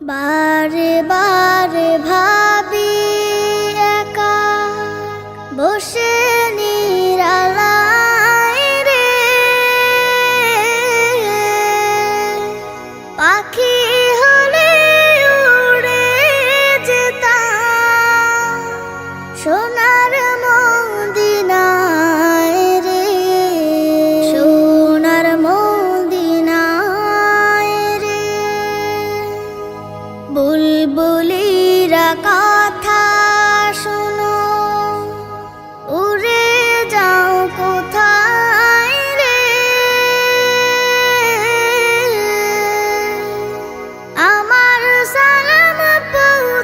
বারে বারে ভাবি একা বসে নিরালায় রে। পাখি হলে উড়ে যেতাম সোনার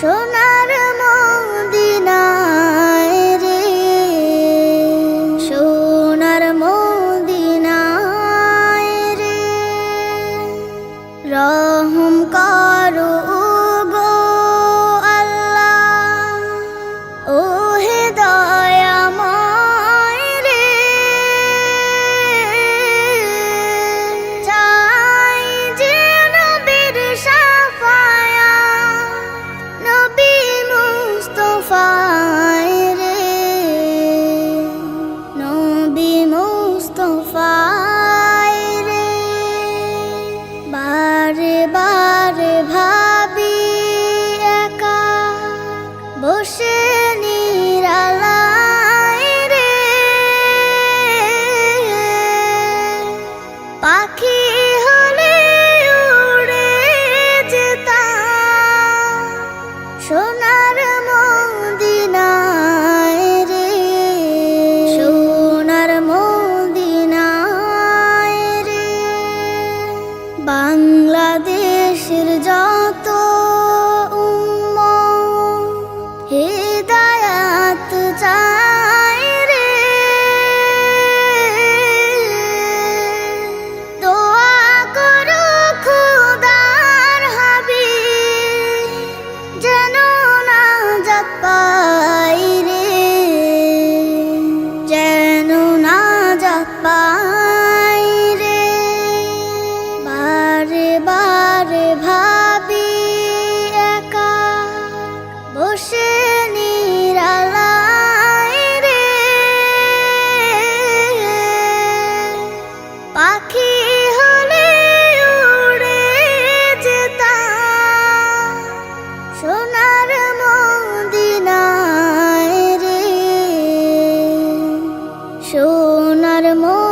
সোনার মদিনায় রে। সোনার মদিনায় রে। রহম কারও far. বাংলাদেশের যত るも